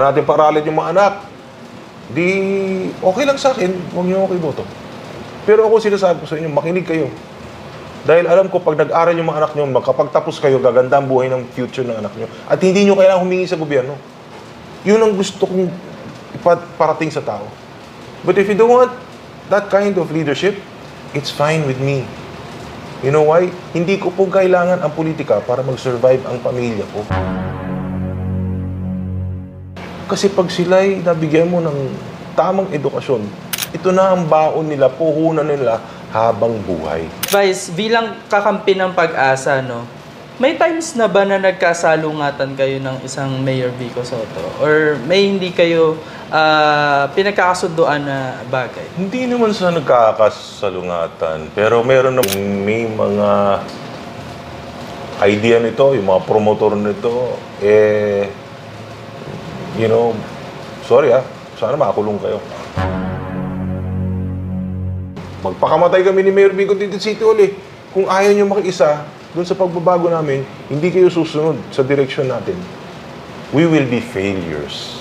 natin paralit yung mga anak. Di, okay lang sa akin, huwag niyo okay boto. Pero ako sinasabi ko sa inyo, makinig kayo. Dahil alam ko, pag nag-aral yung mga anak nyo, makapagtapos kayo, gaganda ang buhay ng future ng anak nyo. At hindi nyo kailangan humingi sa gobyerno. Yun ang gusto kong iparating sa tao. But if you don't want that kind of leadership, it's fine with me. You know why? Hindi ko po kailangan ang politika para mag-survive ang pamilya ko. Kasi pag sila'y nabigyan mo ng tamang edukasyon, ito na ang baon nila, puhunan nila habang buhay. Vice, bilang kakampi ng pag-asa, no, may times na ba na nagkasalungatan kayo ng isang Mayor Vico Soto? Or may hindi kayo ah, pinagkakasunduan na bagay? Hindi naman sa nagkakasalungatan, pero meron na may mga idea nito, yung mga promotor nito, eh, you know, sorry ah, sana makakulong kayo. Magpakamatay kami ni Mayor Vico dito City Hall eh. Kung ayaw nyo makiisa doon sa pagbabago namin, hindi kayo susunod sa direksyon natin. We will be failures.